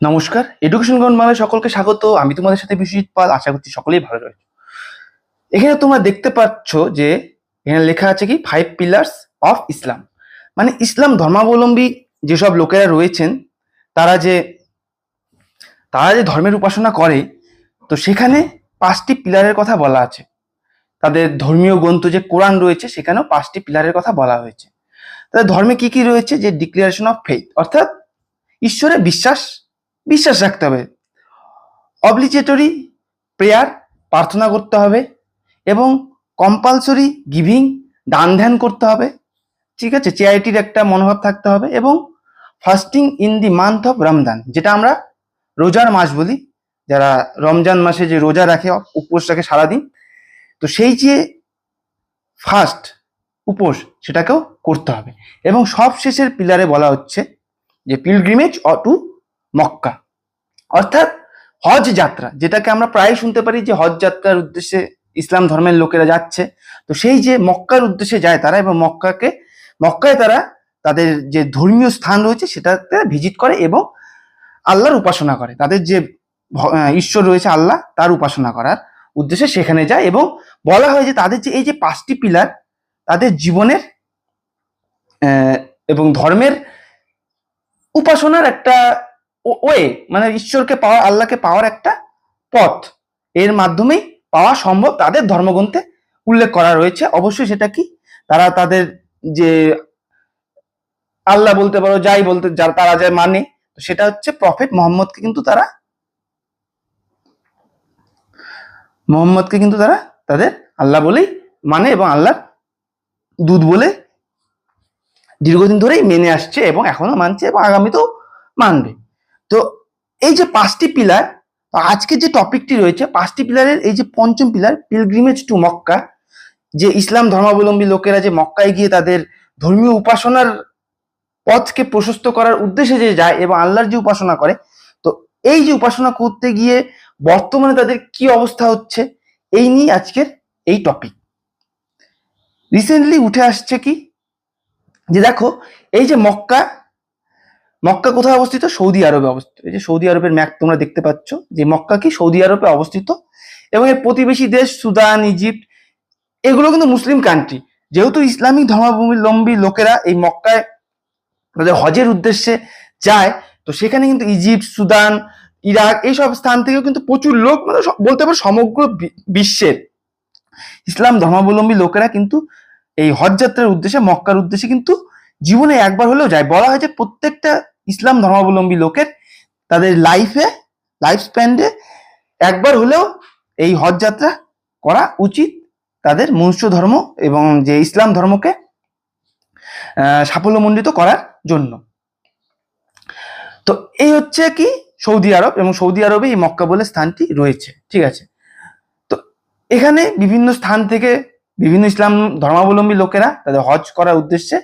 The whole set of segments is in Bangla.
নমস্কার এডুকেশন গ্রাউন্ড বাংলায় সকলকে স্বাগত। আমি তোমাদের সাথে বিশ্বজিৎ পাল, আশা করছি সকলেই ভালো রয়েছে। এখানে তোমরা দেখতে পাচ্ছ যে, এখানে লেখা আছে কি ফাইভ পিলার্স অফ ইসলাম মানে ইসলাম ধর্মাবলম্বী যেসব লোকেরা রয়েছেন, তারা যে তারা যে ধর্মের উপাসনা করে, তো সেখানে পাঁচটি পিলারের কথা বলা আছে। তাদের ধর্মীয় গ্রন্থ যে কোরআন রয়েছে, সেখানেও পাঁচটি পিলারের কথা বলা হয়েছে। তাদের ধর্মে কি কি রয়েছে? যে ডিক্লারেশন অফ ফেথ অর্থাৎ ঈশ্বরে বিশ্বাস বিশ্বাস রাখতে হবে। অবলিচেটরি প্রেয়ার প্রার্থনা করতে হবে এবং কম্পালসরি গিভিং দান ধ্যান করতে হবে। ঠিক আছে? চ্যারিটির একটা মনোভাব থাকতে হবে এবং fasting in the month of Ramzan যেটা আমরা রোজার মাস বলি। যারা রমজান মাসে যে রোজা রাখে উপোস রাখে সারাদিন, তো সেই যে ফাস্ট উপোস, সেটাকেও করতে হবে। এবং সব শেষের পিলারে বলা হচ্ছে যে পিলগ্রিমেজ টু মক্কা। অর্থাৎ হজ যাত্রা, যেটাকে আমরা প্রায় শুনতে পারি যে হজ যাত্রার উদ্দেশ্যে ইসলাম ধর্মের লোকেরা যাচ্ছে। তো সেই যে মক্কার উদ্দেশ্যে যায় তারা এবং মক্কাকে, মক্কায় তারা তাদের যে ধর্মীয় স্থান রয়েছে সেটাতে ভিজিট করে এবং আল্লাহর উপাসনা করে। তাদের যে ঈশ্বর রয়েছে আল্লাহ, তার উপাসনা করার উদ্দেশ্যে সেখানে যায় এবং বলা হয় যে তাদের যে এই যে পাঁচটি পিলার, তাদের জীবনের এবং ধর্মের উপাসনার একটা ওয়ে মানে ঈশ্বরকে পাওয়া, আল্লাহকে পাওয়ার একটা পথ। এর মাধ্যমেই পাওয়া সম্ভব তাদের ধর্মগ্রন্থে উল্লেখ করা রয়েছে। অবশ্যই সেটা কি? তারা তাদের যে আল্লাহ বলতে পারো, যাই বলতে, যার তারা যায় মানে সেটা হচ্ছে প্রফেট মোহাম্মদকে কিন্তু তারা মোহাম্মদকে কিন্তু তারা তাদের আল্লাহ বলেই মানে এবং আল্লাহর দুধ বলে দীর্ঘদিন ধরেই মেনে আসছে এবং এখনও মানছে এবং আগামীতেও মানবে। তো এই যে পাঁচটি পিলার আজকে যে টপিকটি রয়েছে, পাঁচটি পিলারের এই যে পঞ্চম পিলার পিলগ্রিমেজ টু মক্কা, যে ইসলাম ধর্মাবলম্বী লোকেরা যে মক্কায় গিয়ে তাদের ধর্মীয় উপাসনার পথকে প্রশস্ত করার উদ্দেশ্যে যে যায় এবং আল্লাহর যে উপাসনা করে, তো এই যে উপাসনা করতে গিয়ে বর্তমানে তাদের কি অবস্থা হচ্ছে, এই নিয়ে আজকের এই টপিক রিসেন্টলি উঠে আসছে কি, যে দেখো, এই যে মক্কা মক্কা কোথায় অবস্থিত? সৌদি আরবে অবস্থিত। এই যে সৌদি আরবের ম্যাপ তোমরা দেখতে পাচ্ছ, যে মক্কা কি সৌদি আরবে অবস্থিত। এবং এর প্রতিবেশী দেশ সুদান, ইজিপ্ট, এগুলো কিন্তু মুসলিম কান্ট্রি যেহেতু ইসলামিক ধর্মাবলম্বী লোকেরা এই মক্কায় তাদের হজের উদ্দেশ্যে যায়, তো সেখানে কিন্তু ইজিপ্ট, সুদান, ইরাক এইসব স্থান থেকেও কিন্তু প্রচুর লোক মানে বলতে পারো সমগ্র বিশ্বের ইসলাম ধর্মাবলম্বী লোকেরা কিন্তু এই হজ যাত্রার উদ্দেশ্যে, মক্কার উদ্দেশ্যে কিন্তু জীবনে একবার হলেও যায়। বলা হয় যে প্রত্যেকটা ইসলাম ধর্মাবলম্বী লোকের তাদের লাইফে লাইফ স্প্যান্ডে একবার হলেও এই হজ যাত্রা করা উচিত তাদের মনুষ্য ধর্ম এবং যে ইসলাম ধর্মকে সাফল্যমণ্ডিত করার জন্য। তো এই হচ্ছে কি সৌদি আরব এবং সৌদি আরবে এই মক্কা বলে স্থানটি রয়েছে, ঠিক আছে? তো এখানে বিভিন্ন স্থান থেকে বিভিন্ন ইসলাম ধর্মাবলম্বী লোকেরা তাদের হজ করার উদ্দেশ্যে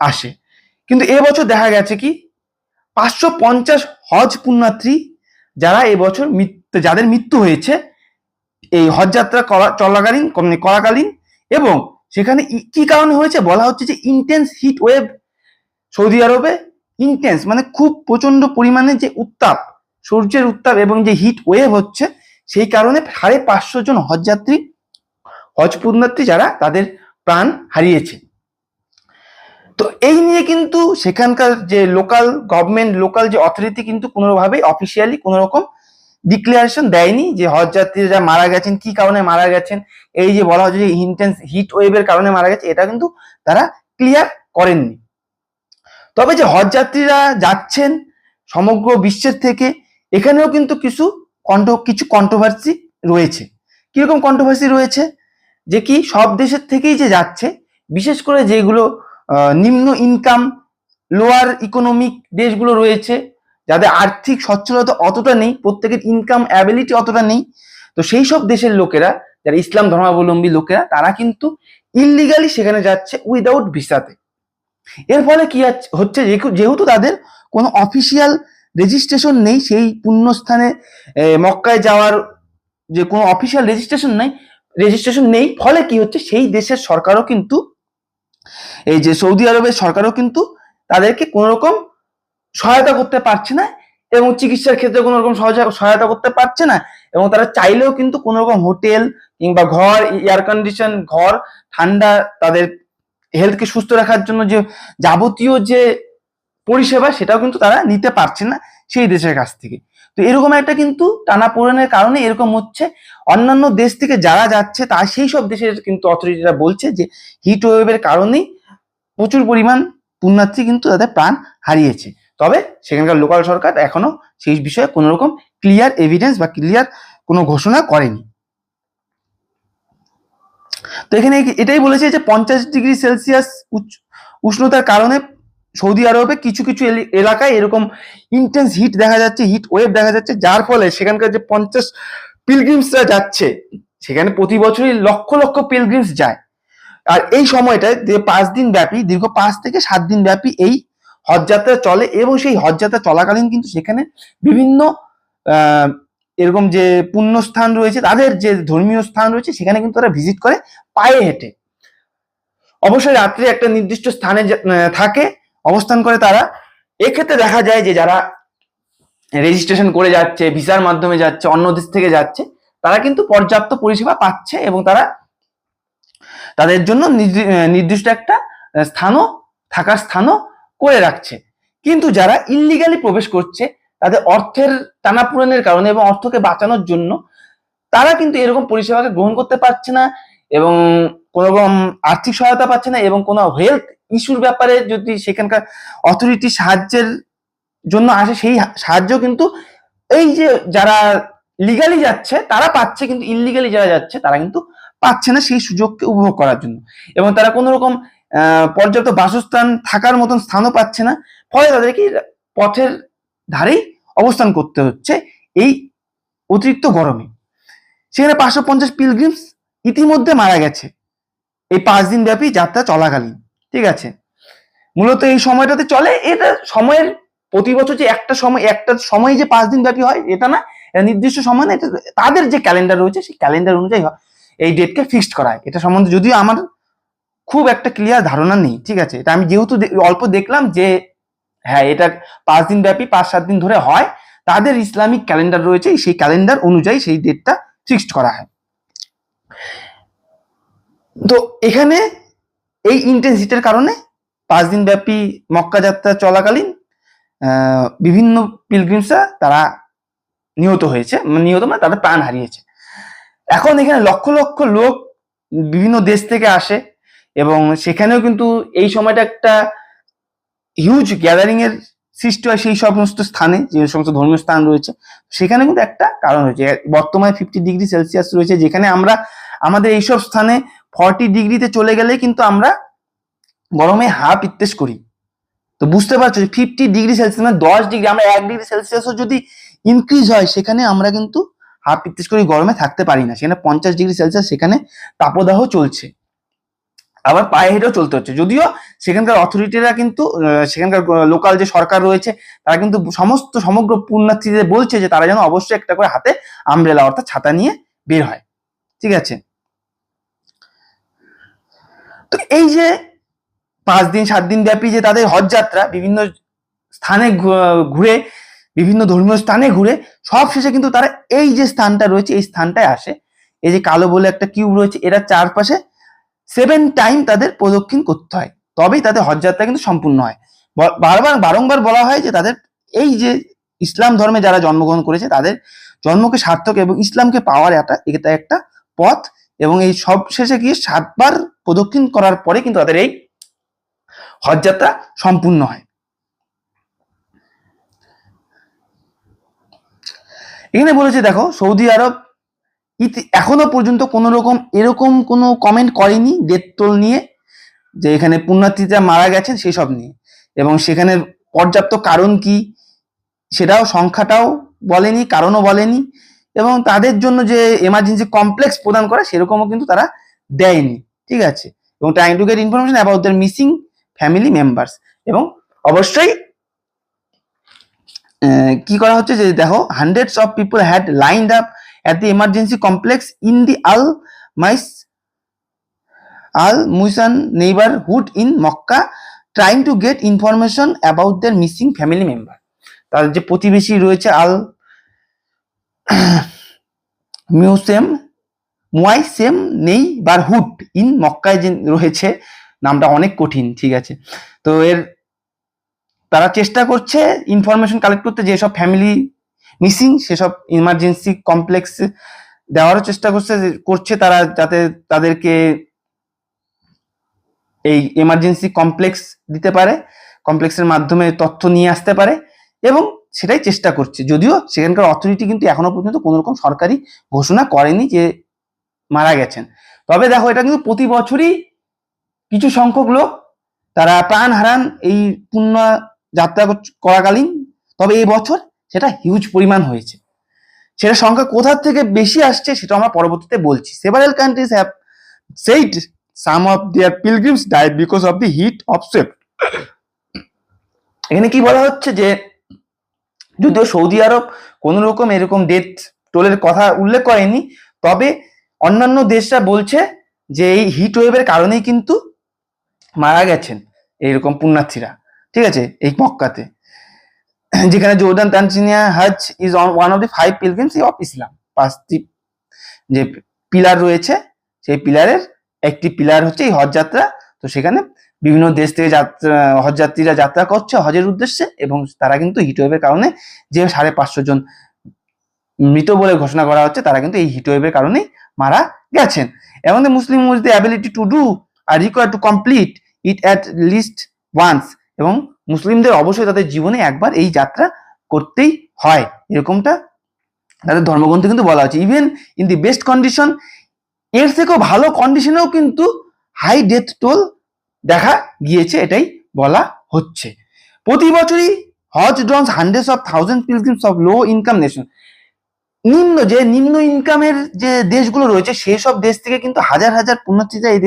আসে। কিন্তু এবছর দেখা গেছে কি পাঁচশো পঞ্চাশ হজ পুণ্যার্থী যারা এবছর মৃত্যু যাদের মৃত্যু হয়েছে, এই হজ যাত্রা করা, চলাকালীন মানে করাকালীন এবং সেখানে কি কারণে হয়েছে? বলা হচ্ছে যে ইন্টেন্স হিট ওয়েভ সৌদি আরবে ইন্টেন্স মানে খুব প্রচণ্ড পরিমাণে যে উত্তাপ, সূর্যের উত্তাপ এবং যে হিট ওয়েভ হচ্ছে, সেই কারণে সাড়ে পাঁচশো জন হজযাত্রী হজ পুণ্যার্থী যারা তাদের প্রাণ হারিয়েছে। তো এই নিয়ে কিন্তু সেখানকার যে লোকাল গভর্নমেন্ট লোকাল যে অথরিটি কিন্তু কোনোভাবেই অফিসিয়ালি কোনো রকম ডিক্লারেশন দেয়নি যে হজ যাত্রীরা মারা গেছেন, কি কারণে মারা গেছেন, এই যে বলা হচ্ছে যে ইন্টেন্স হিট ওয়েভের কারণে মারা গেছে, এটা কিন্তু তারা ক্লিয়ার করেননি। তবে যে হজ যাত্রীরা যাচ্ছেন সমগ্র বিশ্বের থেকে, এখানেও কিন্তু কিছু কন্ট কিছু কন্ট্রোভার্সি রয়েছে। কীরকম কন্ট্রোভার্সি রয়েছে? যে কি সব দেশের থেকেই যে যাচ্ছে, বিশেষ করে যেগুলো নিম্ন ইনকাম লোয়ার ইকোনমিক দেশগুলো রয়েছে, যাদের আর্থিক সচ্ছলতা অতটা নেই, প্রত্যেকের ইনকাম অ্যাবিলিটি অতটা নেই। তো সেই সব দেশের লোকেরা, যারা ইসলাম ধর্মাবলম্বী লোকেরা, তারা কিন্তু ইললিগালি সেখানে যাচ্ছে উইদাউট ভিসাতে এর ফলে কি হচ্ছে- যেহেতু তাদের কোনো অফিসিয়াল রেজিস্ট্রেশন নেই, সেই পুণ্যস্থানে মক্কায় যাওয়ার যে কোনো অফিসিয়াল রেজিস্ট্রেশন নেই রেজিস্ট্রেশন নেই, ফলে কি হচ্ছে, সেই দেশের সরকারও কিন্তু এই যে সৌদি আরবের সরকারও কিন্তু তাদেরকে কোনো রকম সহায়তা করতে পারছে না এবং চিকিৎসার ক্ষেত্রে কোনো রকম সহায়তা করতে পারছে না এবং তারা চাইলেও কিন্তু কোনো রকম হোটেল কিংবা ঘর এয়ার কন্ডিশন ঘর, ঠান্ডা, তাদের হেলথকে সুস্থ রাখার জন্য যে যাবতীয় যে পরিষেবা সেটাও কিন্তু তারা নিতে পারছে না সেই দেশের কাছ থেকে। তো এরকম একটা কিন্তু টানা কারণে এরকম হচ্ছে। অন্যান্য দেশ থেকে যারা যাচ্ছে, তা সেই সব দেশের কিন্তু অথরিটিরা বলছে যে হিট ওয়েভের কারণেই প্রচুর পরিমাণ পুণ্যার্থী কিন্তু তাদের প্রাণ হারিয়েছে। তবে সেখানকার লোকাল সরকার এখনও সেই বিষয়ে কোনো রকম ক্লিয়ার এভিডেন্স বা ক্লিয়ার কোনো ঘোষণা করেনি। তো এখানে এটাই বলেছে যে, পঞ্চাশ ডিগ্রি সেলসিয়াস উষ্ণতার কারণে সৌদি আরবে কিছু কিছু এলি- এলাকায় এরকম ইন্টেন্স হিট দেখা যাচ্ছে হিট ওয়েভ দেখা যাচ্ছে, যার ফলে সেখানকার যে পঞ্চাশ পিলগ্রিমসরা যাচ্ছে, সেখানে প্রতি বছরই লক্ষ লক্ষ পিলগ্রিমস যায়। আর এই সময়টায় যে পাঁচ দিন ব্যাপী, দীর্ঘ পাঁচ থেকে সাত দিন ব্যাপী এই হজযাত্রা চলে এবং সেই হজযাত্রা চলাকালীন কিন্তু সেখানে বিভিন্ন এরকম যে পুণ্যস্থান রয়েছে, তাদের যে ধর্মীয় স্থান রয়েছে, সেখানে কিন্তু তারা ভিজিট করে পায়ে হেঁটে। অবশ্যই রাত্রে একটা নির্দিষ্ট স্থানে থাকে অবস্থান করে তারা। এক্ষেত্রে দেখা যায় যে যারা রেজিস্ট্রেশন করে যাচ্ছে, ভিসার মাধ্যমে যাচ্ছে, অন্য দেশ থেকে যাচ্ছে, তারা কিন্তু পর্যাপ্ত পরিষেবা পাচ্ছে এবং তারা তাদের জন্য নির্দি- নির্দিষ্ট একটা স্থানও, থাকার স্থানও করে রাখছে। কিন্তু যারা ইল্লিগালি প্রবেশ করছে, তাদের অর্থের টানাপূরণের কারণে এবং অর্থকে বাঁচানোর জন্য, তারা কিন্তু এরকম পরিষেবাকে গ্রহণ করতে পারছে না এবং কোনো আর্থিক সহায়তা পাচ্ছে না এবং কোনো হেলথ ইস্যুর ব্যাপারে যদি সেখানকার অথরিটি সাহায্যের জন্য আসে, সেই সাহায্য কিন্তু এই যে যারা লিগালি যাচ্ছে, তারা পাচ্ছে কিন্তু ইলিগালি যারা যাচ্ছে, তারা কিন্তু পাচ্ছে না সেই সুযোগকে উপভোগ করার জন্য। এবং তারা কোনো রকম পর্যাপ্ত বাসস্থান থাকার মতন স্থানও পাচ্ছে না। ফলে তাদেরকে পথের ধারেই অবস্থান করতে হচ্ছে এই অতিরিক্ত গরমে। সেখানে পাঁচশো পঞ্চাশ পিলগ্রিমস ইতিমধ্যে মারা গেছে। এই পাঁচ দিন ব্যাপী যাত্রা চলাকালীন, ঠিক আছে? মূলত এই সময়টাতে চলে, এটা সময়ের প্রতি বছর যে একটা সময় একটা সময় যে পাঁচ দিন ব্যাপী হয়, এটা না, এটা নির্দিষ্ট সময় না, এটা তাদের যে ক্যালেন্ডার রয়েছে, সেই ক্যালেন্ডার অনুযায়ী এই ডেটকে ফিক্সড করা হয়। এটা সম্বন্ধে যদিও আমার খুব একটা ক্লিয়ার ধারণা নেই, ঠিক আছে? এটা আমি যেহেতু অল্প দেখলাম যে হ্যাঁ এটা পাঁচ দিন ব্যাপী, পাঁচ সাত দিন ধরে হয়, তাদের ইসলামিক ক্যালেন্ডার রয়েছে, সেই ক্যালেন্ডার অনুযায়ী সেই ডেটটা ফিক্সড করা হয়। তো এখানে এই ইন্টেন্সিটির কারণে পাঁচ দিন ব্যাপী মক্কা যাত্রা চলাকালীন বিভিন্ন পিলগ্রিমসরা তারা নিহত হয়েছে। মানে নিহত মানে তাদের প্রাণ হারিয়েছে। এখন এখানে লক্ষ লক্ষ লোক বিভিন্ন দেশ থেকে আসে এবং সেখানেও কিন্তু এই সময়টা একটা হিউজ গ্যাদারিং এর সৃষ্টি হয় সেই সমস্ত স্থানে, যে সমস্ত ধর্মীয় স্থান রয়েছে। সেখানে কিন্তু একটা কারণ রয়েছে বর্তমানে ফিফটি ডিগ্রি সেলসিয়াস রয়েছে, যেখানে আমরা আমাদের এইসব স্থানে ফর্টি ডিগ্রিতে চলে গেলে কিন্তু আমরা গরমে হাফ ইত্তেস করি। তো বুঝতে পারছ ফিফটি ডিগ্রি সেলসিয়াস মানে দশ ডিগ্রি, আমরা এক ডিগ্রি সেলসিয়াসও যদি ইনক্রিজ হয়, সেখানে আমরা কিন্তু হাফ ইত্তেস করি, গরমে থাকতে পারি না। সেখানে পঞ্চাশ ডিগ্রি সেলসিয়াস সেখানে তাপদাহ চলছে। আবার পায়ে হেঁটেও চলতে হচ্ছে। যদিও সেখানকার অথরিটিরা কিন্তু সেখানকার লোকাল যে সরকার রয়েছে, তারা কিন্তু সমস্ত সমগ্র পুণ্যার্থীদের বলছে যে তারা যেন অবশ্যই একটা করে হাতে আমব্রেলা অর্থাৎ ছাতা নিয়ে বের হয়। ঠিক আছে? এই যে পাঁচ দিন, সাত দিন ব্যাপী যে তাদের হজ যাত্রা, বিভিন্ন স্থানে ঘুরে, বিভিন্ন ধর্মীয় স্থানে ঘুরে, সব শেষে কিন্তু তারা এই যে স্থানটা রয়েছে, এই স্থানটায় আসে। এই যে কালো বলে একটা কিউব রয়েছে এটা চারপাশে সেভেন টাইম তাদের প্রদক্ষিণ করতে হয়। তবেই তাদের হজ যাত্রা কিন্তু সম্পূর্ণ হয়। বারবার, বারংবার বলা হয় যে তাদের এই যে ইসলাম ধর্মে যারা জন্মগ্রহণ করেছে, তাদের জন্মকে সার্থক এবং ইসলামকে পাওয়ার একটা এটা একটা পথ। এবং এই সব শেষে গিয়ে সাতবার প্রদক্ষিণ করার পরে কিন্তু তাদের এই হজ যাত্রা সম্পূর্ণ হয়। এখানে বলেছে, দেখো, সৌদি আরব এখনও পর্যন্ত কোনো রকম, এরকম কোনো কমেন্ট করেনি ডেথ নিয়ে যে এখানে পুণ্যার্থীরা মারা গেছেন সেসব নিয়ে। এবং সেখানে পর্যাপ্ত কারণ কি সেটাও, সংখ্যাটাও বলেনি, কারণও বলেনি। এবং তাদের জন্য যে এমার্জেন্সি কমপ্লেক্স প্রদান করে, সেরকমও কিন্তু তারা দেয়নি। ঠিক আছে? এবং trying to get information about their missing family members এবং অবশ্যই কি করা হচ্ছে যে দেখো hundreds of people had lined up at the emergency complex in the Al Mais Al Musan neighborhood in Mecca trying to get information about their missing family member তার যে প্রতিবেশী রয়েছে আল মিউসেম মুয়াইসেম নেই, বার হুট, ইন মক্কায় যে রয়েছে, নামটা অনেক কঠিন, ঠিক আছে? তো এর, তারা চেষ্টা করছে ইনফরমেশন কালেক্ট করতে, যেসব ফ্যামিলি মিসিং সেসব ইমার্জেন্সি কমপ্লেক্স দেওয়ারও চেষ্টা করছে করছে তারা যাতে তাদেরকে এই এমার্জেন্সি কমপ্লেক্স দিতে পারে কমপ্লেক্সের মাধ্যমে তথ্য নিয়ে আসতে পারে এবং সেটাই চেষ্টা করছে। যদিও সেখানকার অথরিটি কিন্তু এখনও পর্যন্ত কোনো রকম সরকারি ঘোষণা করেনি যে মারা গেছেন। তবে দেখো, এটা কিন্তু প্রতি বছরই কিছু সংখ্যক লোক তারা প্রাণ হারান এই পুণ্য যাত্রা করাকালীন। তবে এই বছর সেটা হিউজ পরিমাণ হয়েছে। সেটা সংখ্যা কোথা থেকে বেশি আসছে সেটা আমরা পরবর্তীতে বলছি। Several countries have said some of their pilgrims died because of the heat of safe এখানে কি বলা হচ্ছে যে যদিও সৌদি আরব কোন রকম এরকম ডেথ টোলের কথা উল্লেখ করেনি, তবে অন্যান্য দেশরা বলছে যে এই হিট ওয়েভের কারণেই কিন্তু মারা গেছেন এইরকম পুণ্যার্থীরা। ঠিক আছে? এই মক্কাতে। যেখানে Jordan Tanzania Hajj is one of the five pilgrims of Islam পাঁচটি যে পিলার রয়েছে, সেই পিলারের একটি পিলার হচ্ছে এই হজ যাত্রা। তো সেখানে বিভিন্ন দেশ থেকে যাত্রা হজযাত্রীরা যাত্রা করছে হজের উদ্দেশ্যে এবং তারা কিন্তু হিটওয়েভের কারণে যে সাড়ে পাঁচশো জন মৃত বলে ঘোষণা করা হচ্ছে, তারা কিন্তু এই হিটওয়েভের কারণেই মারা গেছেন। এবং Muslim with the ability to do are require to complete it at least once এবং মুসলিমদের অবশ্যই তাদের জীবনে একবার এই যাত্রা করতেই হয়, এরকমটা তাদের ধর্মগ্রন্থে কিন্তু বলা হচ্ছে even in the best condition এর থেকেও ভালো কন্ডিশনেও কিন্তু হাই ডেথ টোল দেখা গিয়েছে, এটাই বলা হচ্ছে। প্রতি বছরই Hajj draws hundreds of thousand pilgrims of low income nation. নিম্ন যে, নিম্ন ইনকামের যে দেশগুলো রয়েছে সেই সব দেশ থেকে কিন্তু হাজার হাজার পুণ্যার্থীরা এই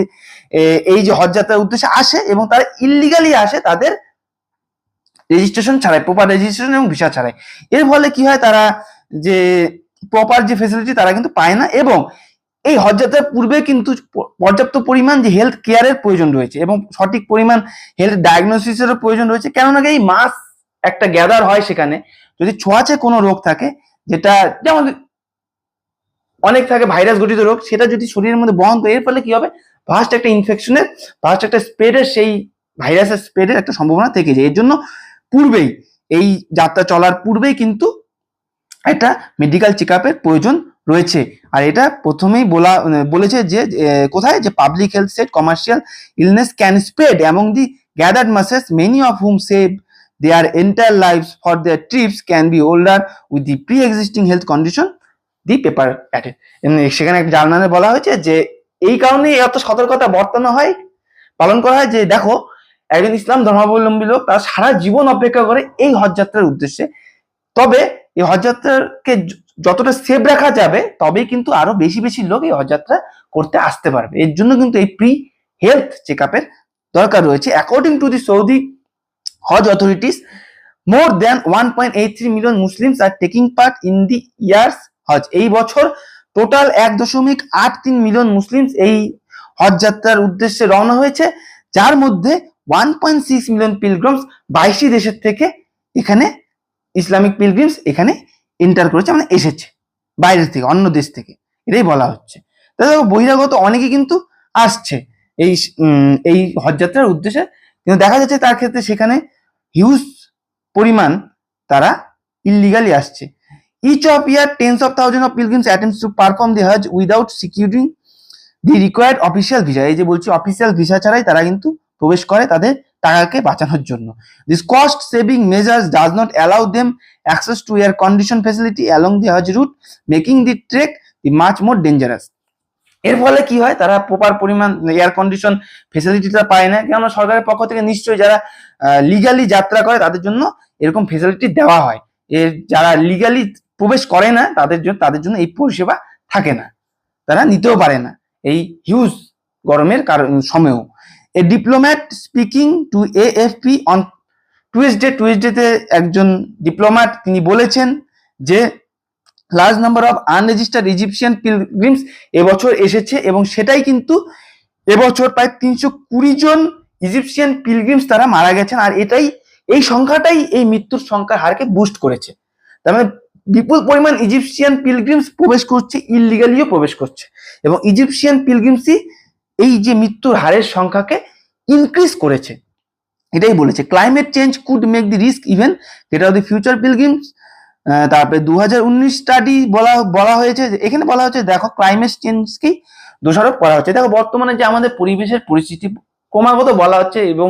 এই যে হজ যাত্রার উদ্দেশ্যে আসে এবং তারা ইলিগালি আসে তাদের রেজিস্ট্রেশন ছাড়াই প্রপার রেজিস্ট্রেশন এবং ভিসা ছাড়াই। এর ফলে কি হয়, তারা যে প্রপার যে ফেসিলিটি তারা কিন্তু পায় না এবং এই হজ যাত্রার পূর্বে কিন্তু পর্যাপ্ত পরিমাণ যে হেলথ কেয়ারের প্রয়োজন রয়েছে এবং সঠিক পরিমাণ হেলথ ডায়াগনোসিসেরও প্রয়োজন রয়েছে। কেননা এই মাস একটা গ্যাদার হয় সেখানে, যদি ছোঁয়াচে কোনো রোগ থাকে, যেটা যেমন অনেক থাকে ভাইরাস গঠিত রোগ, সেটা যদি শরীরের মধ্যে বহন এর ফলে কি হবে? ফার্স্ট একটা ইনফেকশনের ফার্স্ট একটা স্প্রেডের সেই ভাইরাসের স্প্রেডের একটা সম্ভাবনা থেকে যায়। এর জন্য পূর্বেই এই যাত্রা চলার পূর্বেই কিন্তু একটা মেডিকেল চেক আপের প্রয়োজন রয়েছে। আর এটা প্রথমেই বলা, বলেছে যে কোথায়? যে public health set commercial illness can spread among the gathered masses many of whom save their entire lives for their trips can be older with the pre existing health condition the paper added সেখানে একটা জার্নালে বলা হয়েছে যে, এই কারণে এত সতর্কতা বর্তানো হয়, পালন করা হয় যে, দেখো, একজন ইসলাম ধর্মাবলম্বী লোক তার সারা জীবন অপেক্ষা করে এই হজযাত্রার উদ্দেশ্যে। তবে এই হজযাত্রাকে যতটা সেভ রাখা যাবে, তবেই কিন্তু আরও বেশি বেশি লোক এই হজযাত্রা করতে আসতে পারবে। এর জন্য কিন্তু এই প্রি হেলথ চেক দরকার রয়েছে। According to the Saudi Hajj authorities more than one point eight three million Muslims are taking part in the year's Hajj এই বছর টোটাল এক দশমিক আট তিন মিলিয়ন মুসলিমস এই হজ যাত্রার উদ্দেশ্যে রওনা হয়েছে, যার মধ্যে one point six million pilgrims বাইশটি দেশের থেকে এখানে ইসলামিক পিলগ্রিমস এখানে এন্টার করেছে মানে এসেছে, বাইরের থেকে, অন্য দেশ থেকে, এটাই বলা হচ্ছে। তা দেখো, বহিরাগত অনেকে কিন্তু আসছে এই এই হজযাত্রার উদ্দেশ্যে, কিন্তু দেখা যাচ্ছে তার ক্ষেত্রে সেখানে হিউজ পরিমাণ তারা ইলিগালি আসছে। Each of year tens of thousands of pilgrims attempts to perform the Hajj without securing the required official visa এই যে বলছি অফিসিয়াল ভিসা ছাড়াই তারা কিন্তু প্রবেশ করে তাদের টাকাকে বাঁচানোর জন্য। This cost saving measures does not allow them access to air condition facility along the Hajj route making the trek the much more dangerous এর ফলে কি হয়? তারা প্রপার পরিমাণ এয়ার কন্ডিশন ফেসিলিটিটা পায় না। কেননা সরকারের পক্ষ থেকে নিশ্চয়ই যারা লিগালি যাত্রা করে, তাদের জন্য এরকম ফেসিলিটি দেওয়া হয়। এর যারা লিগালি প্রবেশ করে না, তাদের জন্য তাদের জন্য এই পরিষেবা থাকে না। তারা নিতেও পারে না। এই হিউজ গরমের কারণ, সময়েও। A diplomat speaking to AFP on Tuesday টুয়েসডেতে একজন ডিপ্লোম্যাট তিনি বলেছেন যে large number of unregistered Egyptian pilgrims এবছর এসেছে এবং সেটাই কিন্তু এবছর প্রায় তিনশো কুড়ি জন ইজিপশিয়ান পিলগ্রিমস তারা মারা গেছেন আর এটাই, এই সংখ্যাটাই এই মৃত্যুর সংখ্যার হারকে বুস্ট করেছে। তার মানে বিপুল পরিমাণ ইজিপশিয়ান পিলগ্রিমস প্রবেশ করছে ইলিগালিও প্রবেশ করছে এবং ইজিপশিয়ান পিলগ্রিমসই এই যে মৃত্যুর হারের সংখ্যাকে ইনক্রিজ করেছে, এটাই বলেছে। Climate change could make the risk even যেটা দি ফিউচার পিলগ্রিমস তারপরে দু হাজার উনিশ স্টাডি বলা বলা হয়েছে এখানে বলা হচ্ছে, দেখো ক্লাইমেট চেঞ্জকেই দোষারোপ করা হচ্ছে। দেখো বর্তমানে যে আমাদের পরিবেশের পরিস্থিতি ক্রমাগত বলা হচ্ছে এবং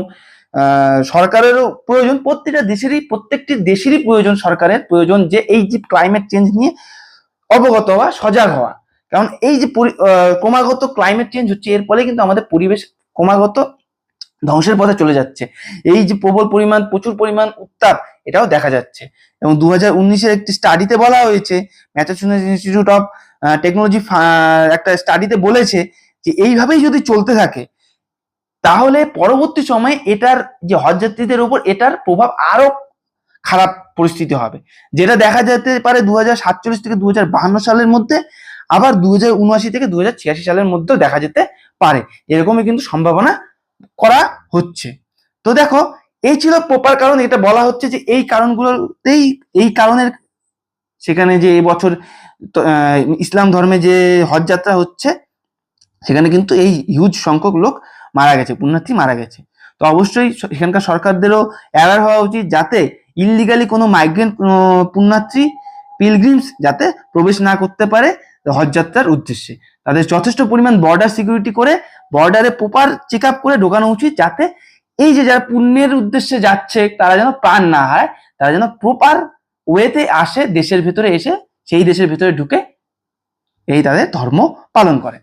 সরকারেরও প্রয়োজন, প্রত্যেকটা দেশেরই, প্রত্যেকটি দেশেরই প্রয়োজন সরকারের প্রয়োজন যে এই যে ক্লাইমেট চেঞ্জ নিয়ে অবগত হওয়া, সজাগ হওয়া। কারণ এই যে ক্রমাগত ক্লাইমেট চেঞ্জ হচ্ছে, এর ফলে কিন্তু আমাদের পরিবেশ ক্রমাগত ধ্বংসের পথে চলে যাচ্ছে। এই যে প্রবল পরিমাণ, প্রচুর পরিমাণ উত্তাপ, এটাও দেখা যাচ্ছে। এবং দু হাজার একটি স্টাডিতে বলা হয়েছে ম্যাসাচুসেটস ইনস্টিটিউট অফ টেকনোলজি একটা স্টাডিতে বলেছে যে এইভাবেই যদি চলতে থাকে, তাহলে পরবর্তী সময়ে এটার যে হজযাত্রীদের উপর এটার প্রভাব আরও খারাপ পরিস্থিতি হবে। যেটা দেখা যেতে পারে দু হাজার সাতচল্লিশ থেকে দু সালের মধ্যে আবার দু হাজার উনআশি থেকে দু হাজার ছিয়াশি সালের মধ্যেও দেখা যেতে পারে। এরকমই কিন্তু সম্ভাবনা করা হচ্ছে। তো দেখো, এই ছিল প্রপার কারণ। এটা বলা হচ্ছে যে এই কারণগুলোতেই, এই কারণের সেখানে যে এবছর ইসলাম ধর্মে যে হজ যাত্রা হচ্ছে, সেখানে কিন্তু এই হিউজ সংখ্যক লোক মারা গেছে, পুণ্যার্থী মারা গেছে। তো অবশ্যই স- এখানকার সরকারদেরও অ্যাওয়ার হওয়া উচিত যাতে ইললিগালি কোনো মাইগ্রেন্ট পুণ্যার্থী পিলগ্রিমস যাতে প্রবেশ না করতে পারে। হজ যাত্রার উদ্দেশ্যে। তাদের যথেষ্ট পরিমাণ বর্ডার সিকিউরিটি করে বর্ডারে প্রপার চেক আপ করে ঢোকানো উচিত যাতে এই যে যারা পুণ্যের উদ্দেশ্যে যাচ্ছে, তারা যেন প্রাণ না হয় তারা যেন প্রপার ওয়েতে আসে, দেশের ভেতরে এসে, সেই দেশের ভেতরে ঢুকে এই তাদের ধর্ম পালন করে।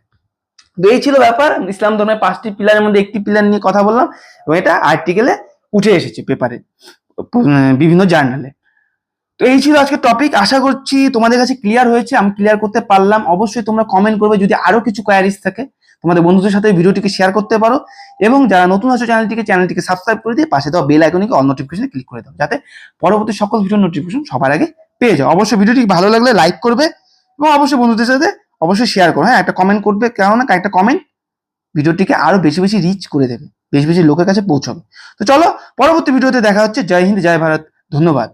তো এই ছিল ব্যাপার। ইসলাম ধর্মের পাঁচটি পিলারের মধ্যে একটি পিলার নিয়ে কথা বললাম এবং এটা আর্টিকেলে উঠে এসেছে পেপারে বিভিন্ন জার্নালে তো এই ছিল আজকে টপিক আশা করছি তোমাদের কাছে ক্লিয়ার হয়েছে, আমি ক্লিয়ার করতে পারলাম। অবশ্যই তোমরা কমেন্ট করবে যদি আরও কিছু কোয়ারিজ থাকে। তোমাদের বন্ধুদের সাথে ভিডিওটিকে শেয়ার করতে পারো। এবং যারা নতুন আছো চ্যানেলটিকে চ্যানেলটিকে সাবস্ক্রাইব করে দিয়ে পাশে দেওয়া বেল আইকনকে অল নোটিফিকেশনে ক্লিক করে দাও। যাতে পরবর্তী সকল ভিডিও নোটিফিকেশন সবার আগে পেয়ে যাও। অবশ্যই ভিডিওটি ভালো লাগলে লাইক করবে এবং অবশ্যই বন্ধুদের সাথে অবশ্যই শেয়ার করো। হ্যাঁ একটা কমেন্ট করবে কেননা একটা কমেন্ট ভিডিওটিকে আরও বেশি বেশি রিচ করে দেবে। বেশি বেশি লোকের কাছে পৌঁছাবে। তো চলো, পরবর্তী ভিডিওতে দেখা হচ্ছে। জয় হিন্দ, জয় ভারত। ধন্যবাদ।